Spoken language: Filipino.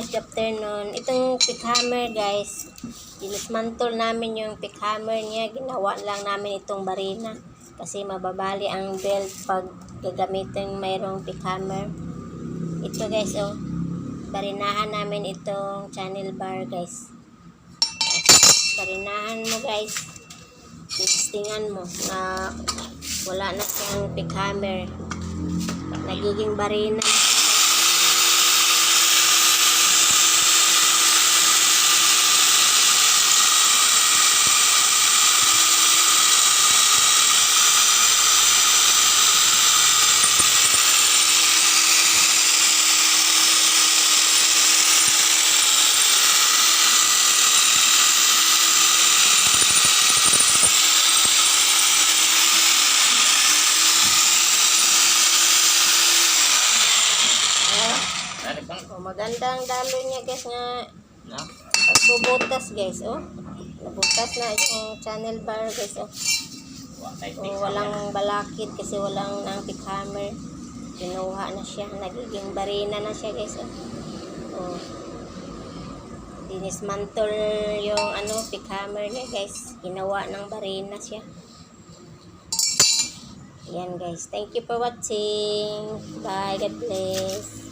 guys, good afternoon. Itong pick hammer guys, dinismantle namin yung pick hammer niya. Ginawa lang namin itong barina. Kasi mababali ang belt pag gagamitin mayroong pick hammer. Ito guys, oh. Barinahan namin itong channel bar guys. Barinahan mo guys. Testingan mo na wala na siyang pick hammer. Nagiging barina Oh, magandang dalo niya guys nga pagbubutas guys oh. Nabutas na itong channel bar guys oh. Oh walang balakid kasi walang nang pick hammer. Kinuha na siya. Nagiging barina na siya guys oh. Oh. Dinismantle yung ano pick hammer niya guys. Ginawa ng barina siya. Yan guys. Thank you for watching. Bye. God bless.